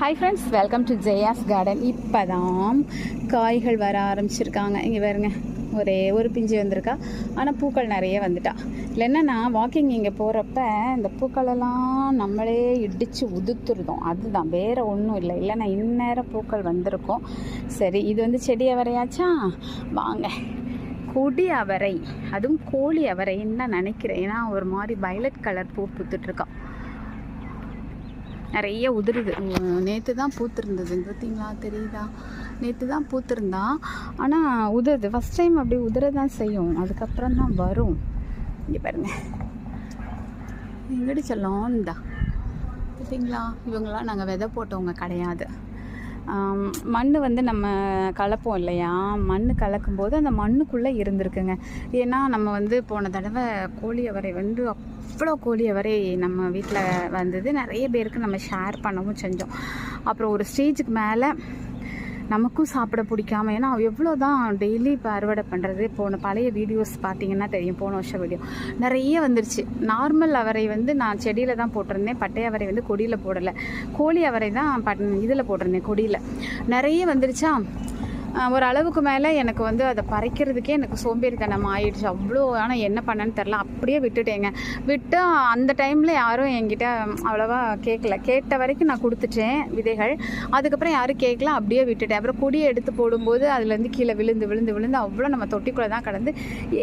Hi friends welcome to Jaya's garden இப்போ தான் காய்கள் வர ஆரம்பிச்சிருக்காங்க. இங்கே பாருங்க ஒரே ஒரு பிஞ்சு வந்திருக்கா. ஆனால் பூக்கள் நிறைய வந்துட்டா. இல்லைன்னா நான் வாக்கிங் இங்கே போகிறப்ப இந்த பூக்களெல்லாம் நம்மளே இடித்து உதுத்துருதோம். அதுதான் வேறு ஒன்றும் இல்லை. இல்லைன்னா இந்நேரம் பூக்கள் வந்திருக்கும். சரி இது வந்து செடி அவரையாச்சா? வாங்க. கொடி அவரை. அதுவும் கோழி அவரைன்னு தான் நினைக்கிறேன்? ஏன்னா ஒரு மாதிரி வயலட் கலர் பூ பூத்துட்ருக்கான் நிறைய உதிருது. நேற்று தான் பூத்திருந்தது பார்த்தீங்களா? தெரியுதா? நேற்று தான் பூத்திருந்தா. ஆனால் உதிருது. ஃபஸ்ட் டைம் அப்படி உதிர தான் செய்யும். அதுக்கப்புறம் தான் வரும். இங்கே பாருங்க. எங்கடி செல்லம்? பார்த்தீங்களா? இவங்களாம் நாங்கள் விதை போட்டவங்க கிடையாது. மண் வந்து நம்ம கலப்போம் இல்லையா? மண் கலக்கும்போது அந்த மண்ணுக்குள்ளே இருந்திருக்குங்க. ஏன்னா நம்ம வந்து போன தடவை கோழி அவரை வந்து அவ்வளோ கோழி அவரை நம்ம வீட்டில் வந்தது. நிறைய பேருக்கு நம்ம ஷேர் பண்ணவும் செஞ்சோம். அப்புறம் ஒரு ஸ்டேஜுக்கு மேலே நமக்கும் சாப்பிட பிடிக்காம ஏன்னா எவ்வளோ தான் டெய்லி இப்போ அறுவடை பண்ணுறது போன பழைய வீடியோஸ் பார்த்தீங்கன்னா தெரியும் போன வருஷம் வீடியோ நிறைய வந்துருச்சு. நார்மல் அவரை வந்து நான் செடியில் தான் போட்டிருந்தேன். பட்டை அவரை வந்து கொடியில் போடலை. கோழி அவரை தான் பட் இதில் போட்டிருந்தேன் கொடியில். நிறைய வந்துருச்சா? ஒரு அளவுக்கு மேலே எனக்கு வந்து அதை பறைக்கிறதுக்கே எனக்கு சோம்பேறித்தனம் ஆயிடுச்சு. அவ்வளோ ஆனால் என்ன பண்ணேன்னு தெரில அப்படியே விட்டுட்டேங்க. விட்டு அந்த டைமில் யாரும் என்கிட்ட அவ்வளோவா கேட்கல கேட்ட வரைக்கும் நான் கொடுத்துட்டேன் விதைகள். அதுக்கப்புறம் யாரும் கேட்கல அப்படியே விட்டுட்டேன். அப்புறம் கொடியை எடுத்து போடும்போது அதுலேருந்து கீழே விழுந்து விழுந்து விழுந்து அவ்வளோ நம்ம தொட்டிக்குள்ளே தான் கடந்து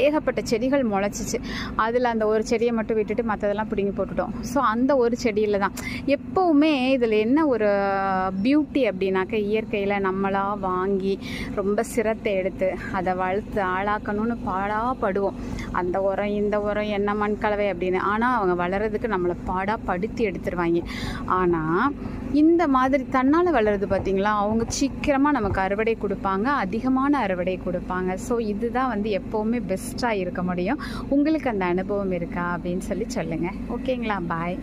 ஏகப்பட்ட செடிகள் முளைச்சிச்சு. அதில் அந்த ஒரு செடியை மட்டும் விட்டுட்டு மற்றதெல்லாம் பிடுங்கி போட்டுட்டோம். ஸோ அந்த ஒரு செடியில் தான். எப்போவுமே இதில் என்ன ஒரு பியூட்டி அப்படின்னாக்க இயற்கையில் நம்மளாக வாங்கி ரொம்ப சிரத்தை எடுத்து அதை வளர்த்து ஆளாக்கணும்னு பாடாப்படுவோம் அந்த உரம் இந்த உரம் என்ன மண் கலவை அப்படின்னு. ஆனால் அவங்க வளர்கிறதுக்கு நம்மளை பாடாக படுத்தி எடுத்துருவாங்க. ஆனால் இந்த மாதிரி தன்னால் வளருது பார்த்திங்களா அவங்க சீக்கிரமாக நமக்கு அறுவடை கொடுப்பாங்க அதிகமான அறுவடை கொடுப்பாங்க. ஸோ இதுதான் வந்து எப்போவுமே பெஸ்ட்டாக இருக்க முடியும். உங்களுக்கு அந்த அனுபவம் இருக்கா அப்படின்னு சொல்லி சொல்லுங்கள் ஓகேங்களா? பாய்